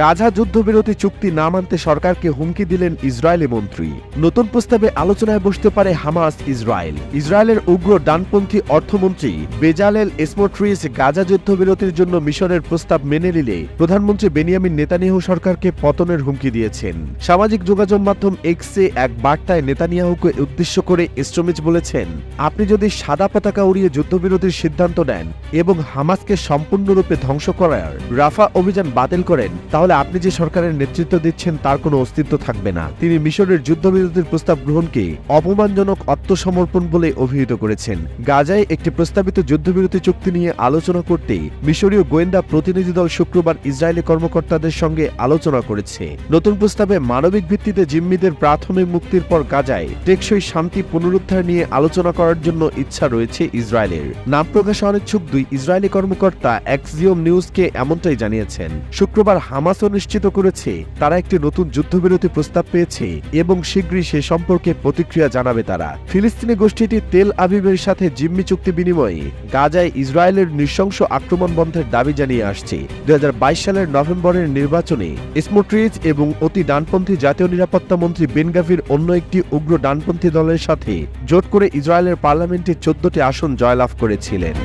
গাজা যুদ্ধবিরতি চুক্তি না মানতে সরকারকে হুমকি দিলেন ইসরায়েলি মন্ত্রী। নতুন প্রস্তাবে আলোচনায় বসতে পারে হামাস ইসরায়েল। ইসরায়েলের উগ্র ডানপন্থী অর্থমন্ত্রী বেজালেল এসমোট্রিস গাজা যুদ্ধবিরতির জন্য মিশরের প্রস্তাব মেনে নিলে প্রধানমন্ত্রী বেনিয়ামিন নেতানিয়াহু সরকারকে পতনের হুমকি দিয়েছেন। সামাজিক যোগাযোগ মাধ্যম এক্সে এক বার্তায় নেতানিয়াহুকে উদ্দেশ্য করে এস্ট্রোমিচ বলেছেন, আপনি যদি সাদা পতাকা উড়িয়ে যুদ্ধবিরতির সিদ্ধান্ত নেন এবং হামাসকে সম্পূর্ণরূপে ধ্বংস করার রাফা অভিযান বাতিল করেন, তাহলে আপনি যে সরকারের নেতৃত্ব দিচ্ছেন, তার কোনো অস্তিত্ব থাকবে না। তিনি মিশরের যুদ্ধবিরতির প্রস্তাব গ্রহণকে অপমানজনক আত্মসমর্পণ বলে অভিহিত করেছেন। গাজায় একটি প্রস্তাবিত যুদ্ধবিরতি চুক্তি নিয়ে আলোচনা করতে মিশরীয় গোয়েন্দা প্রতিনিধি দল শুক্রবার ইসরায়েলি কর্মকর্তাদের সঙ্গে আলোচনা করেছে। নতুন প্রস্তাবে মানবিক ভিত্তিতে জিম্মিদের প্রাথমিক মুক্তির পর গাজায় টেকসই শান্তি পুনরুদ্ধার নিয়ে আলোচনা করার জন্য ইচ্ছা রয়েছে ইসরায়েলের। নাম প্রকাশে অনিচ্ছুক দুই ইসরায়েলি কর্মকর্তা এক্সিওম নিউজকে এমনটাই জানিয়েছেন। শুক্রবার হামাসও নিশ্চিত করেছে, তারা একটি নতুন যুদ্ধবিরতি প্রস্তাব পেয়েছে এবং শীঘ্রই সে সম্পর্কে প্রতিক্রিয়া জানাবে তারা। ফিলিস্তিনি গোষ্ঠীটি তেল আবিবের সাথে জিম্মি চুক্তি বিনিময়ে গাজায় ইসরায়েলের নৃশংস আক্রমণ বন্ধের দাবি জানিয়ে আসছে। দু হাজার বাইশ সালের নভেম্বরের নির্বাচনে স্মোট্রিচ এবং অতি ডানপন্থী জাতীয় নিরাপত্তা মন্ত্রী বেনগাভির অন্য একটি উগ্র ডানপন্থী দলের সাথে জোট করে ইসরায়েলের পার্লামেন্টে চোদ্দটি আসন জয়লাভ করেছিলেন।